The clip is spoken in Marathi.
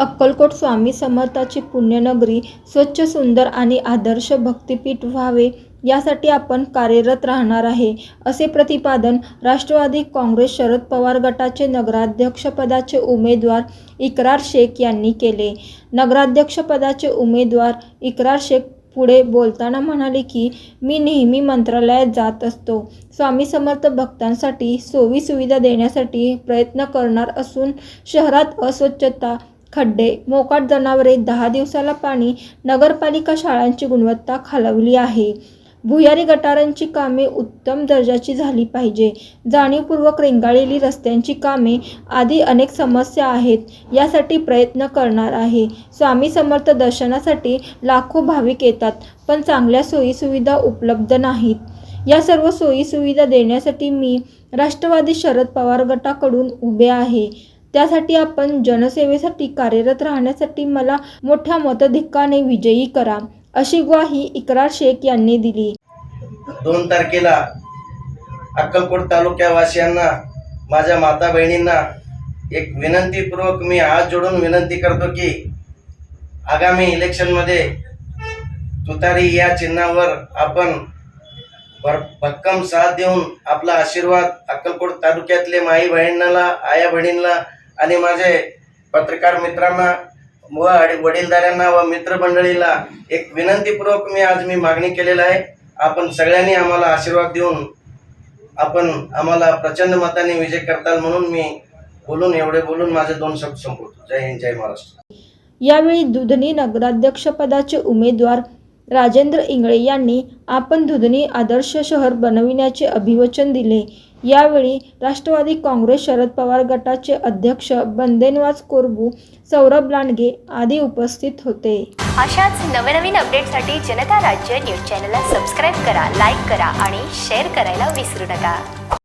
अक्कलकोट स्वामी समर्थाची पुण्यनगरी स्वच्छ सुंदर आणि आदर्श भक्तिपीठ व्हावे यासाठी आपण कार्यरत राहणार आहे असे प्रतिपादन राष्ट्रवादी काँग्रेस शरद पवार गटाचे नगराध्यक्षपदाचे उमेदवार इकरार शेख यांनी केले. नगराध्यक्षपदाचे उमेदवार इकरार शेख पुढे बोलताना म्हणाले की मी नेहमी मंत्रालयात जात असतो. स्वामी समर्थ भक्तांसाठी सोयी सुविधा देण्यासाठी प्रयत्न करणार असून शहरात अस्वच्छता खड्डे मोकाट जनावरे दहा दिवसाला पाणी नगरपालिका शाळांची गुणवत्ता खालवली आहे. भुयारी गटारांची कामे उत्तम दर्जाची झाली पाहिजे. जाणीवपूर्वक रेंगाळलेली रस्त्यांची कामे आदी अनेक समस्या आहेत. यासाठी प्रयत्न करणार आहे. स्वामी समर्थ दर्शनासाठी लाखो भाविक येतात पण चांगल्या सोयीसुविधा उपलब्ध नाहीत. या सर्व सोयीसुविधा देण्यासाठी मी राष्ट्रवादी शरद पवार गटाकडून उभे आहे. त्यासाठी आपण जनसेवेसाठी कार्यरत राहण्यासाठी मला मोठ्या मतधिक्काने विजयी करा अशी ग्वाही इकरार शेख यांनी दिली. दोन तारखेला अक्कलकोट तालुक्यावासियांना माझ्या माता बहिणींना एक विनंतीपूर्वक मी हात जोडून विनंती करतो की आगामी इलेक्शनमध्ये तुतारी या चिन्हावर आपण भर भक्कम साथ देऊन आपला आशीर्वाद अक्कलकोट तालुक्यातले माई बहिणींना आया बहिणींना आणि माझे पत्रकार मित्रांना व आणि वडीलधाऱ्यांना व मित्रमंडळीला एक विनंतीपूर्वक मी आज मी मागणी केलेला आहे. आपण सगळ्यांनी आम्हाला आशीर्वाद देऊन आपण आम्हाला प्रचंड मताने विजय करताल म्हणून मी बोलून एवढे बोलून माझे दोन शब्द संपवतो. जय हिंद जय महाराष्ट्र. यावेळी दुधनी नगराध्यक्षपदाचे उमेदवार राजेंद्र इंगळे यांनी आपण दुधनी आदर्श शहर बनविण्याचे अभिवचन दिले. यावेळी राष्ट्रवादी काँग्रेस शरद पवार गटाचे अध्यक्ष बंदेनवाज कोरबू सौरभ लांडगे आदी उपस्थित होते. अशाच नवनवीन अपडेटसाठी जनता राज्य न्यूज चॅनलला सबस्क्राईब करा लाईक करा आणि शेअर करायला विसरू नका.